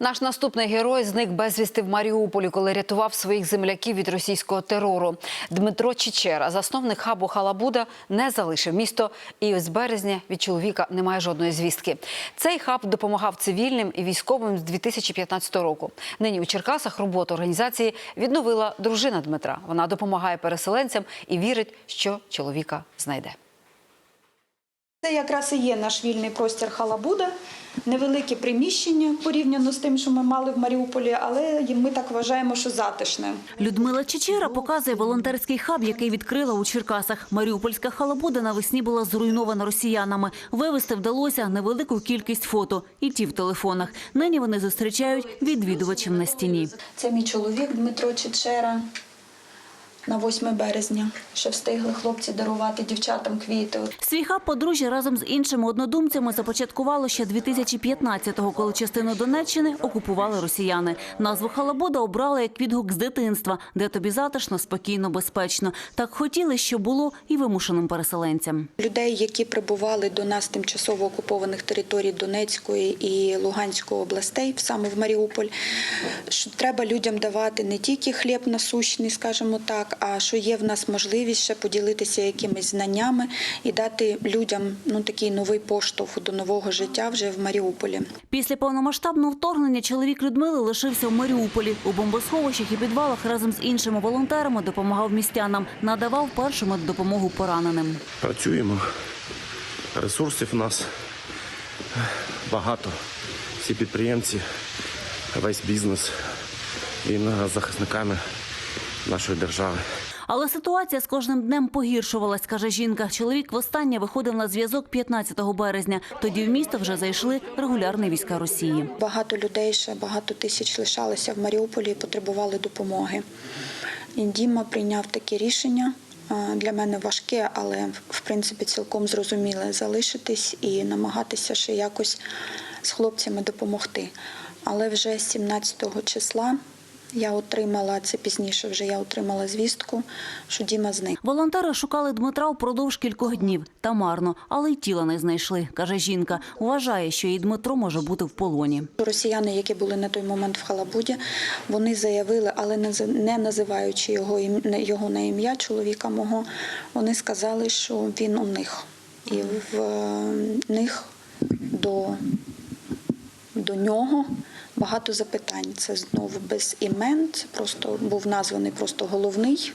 Наш наступний герой зник безвісти в Маріуполі, коли рятував своїх земляків від російського терору. Дмитро Чечера, засновник хабу Халабуда, не залишив місто. І з березня від чоловіка немає жодної звістки. Цей хаб допомагав цивільним і військовим з 2015 року. Нині у Черкасах роботу організації відновила дружина Дмитра. Вона допомагає переселенцям і вірить, що чоловіка знайде. Це якраз і є наш вільний простір Халабуда. Невелике приміщення порівняно з тим, що ми мали в Маріуполі, але ми так вважаємо, що затишне. Людмила Чечера показує волонтерський хаб, який відкрила у Черкасах. Маріупольська халабуда навесні була зруйнована росіянами. Вивезти вдалося невелику кількість фото, і ті в телефонах. Нині вони зустрічають відвідувачів на стіні. Це мій чоловік Дмитро Чечера на 8 березня. Ще встигли хлопці дарувати дівчатам квіти. Свій хаб подружжя разом з іншими однодумцями започаткувало ще 2015-го, коли частину Донеччини окупували росіяни. Назву Халабуда обрали як відгук з дитинства, де тобі затишно, спокійно, безпечно. Так хотіли, що було і вимушеним переселенцям. Людей, які прибували до нас тимчасово окупованих територій Донецької і Луганської областей, саме в Маріуполь, що треба людям давати не тільки хліб насущний, скажімо так, а що є в нас можливість ще поділитися якимись знаннями і дати людям ну такий новий поштовх до нового життя вже в Маріуполі. Після повномасштабного вторгнення чоловік Людмили лишився в Маріуполі. У бомбосховищах і підвалах разом з іншими волонтерами допомагав містянам, надавав першу меддопомогу пораненим. Працюємо. Ресурсів у нас багато. Всі підприємці, весь бізнес. Він захисниками нашої держави. Але ситуація з кожним днем погіршувалась, каже жінка. Чоловік востаннє виходив на зв'язок 15 березня. Тоді в місто вже зайшли регулярні війська Росії. Багато людей ще багато тисяч лишалися в Маріуполі і потребували допомоги. І Діма прийняв таке рішення. Для мене важке, але в принципі цілком зрозуміле залишитись і намагатися ще якось з хлопцями допомогти. Але вже 17 числа я отримала це пізніше. Вже я отримала звістку, що Діма зник. Волонтери шукали Дмитра впродовж кількох днів. Та марно, але й тіла не знайшли, каже жінка. Вважає, що і Дмитро може бути в полоні. Росіяни, які були на той момент в Халабуді, вони заявили, але не називаючи його його на ім'я чоловіка мого, вони сказали, що він у них. І в е, них до, до нього багато запитань. Це знову без імен, це просто був названий просто головний.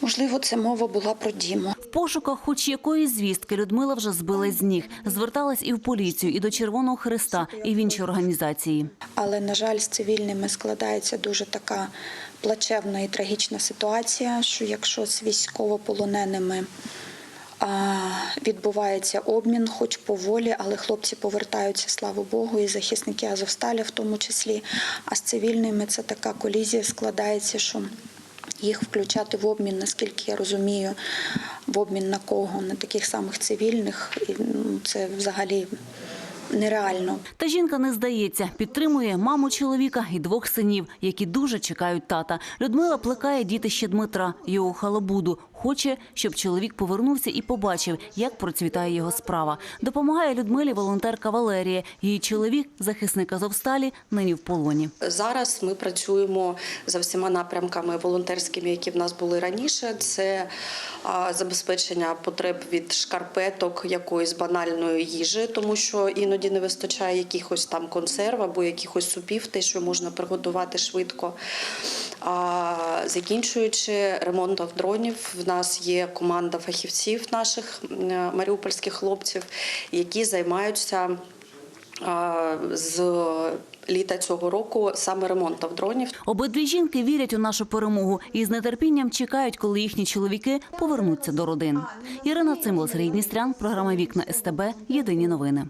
Можливо, це мова була про Діму. В пошуках хоч якоїсь звістки Людмила вже збилась з ніг. Зверталась і в поліцію, і до Червоного Христа, і в інші організації. Але, на жаль, з цивільними складається дуже така плачевна і трагічна ситуація, що якщо з військовополоненими відбувається обмін, хоч поволі, але хлопці повертаються, слава Богу, і захисники Азовсталя в тому числі. А з цивільними це така колізія складається, що їх включати в обмін, наскільки я розумію, в обмін на кого? На таких самих цивільних, ну, це взагалі нереально. Та жінка не здається, підтримує маму чоловіка і двох синів, які дуже чекають тата. Людмила плекає дітище Дмитра, його халабуду. Хоче, щоб чоловік повернувся і побачив, як процвітає його справа. Допомагає Людмилі волонтерка Валерія. Її чоловік, захисник Азовсталі, нині в полоні. Зараз ми працюємо за всіма напрямками волонтерськими, які в нас були раніше. Це забезпечення потреб від шкарпеток, якоїсь банальної їжі, тому що іноді не вистачає якихось там консерв або якихось супів, те, що можна приготувати швидко. Закінчуючи ремонтом дронів, в нас є команда фахівців наших маріупольських хлопців, які займаються з літа цього року саме ремонтом дронів. Обидві жінки вірять у нашу перемогу і з нетерпінням чекають, коли їхні чоловіки повернуться до родин. Ірина Цимбал, Сергій Дністрян, програма Вікна СТБ. Єдині новини.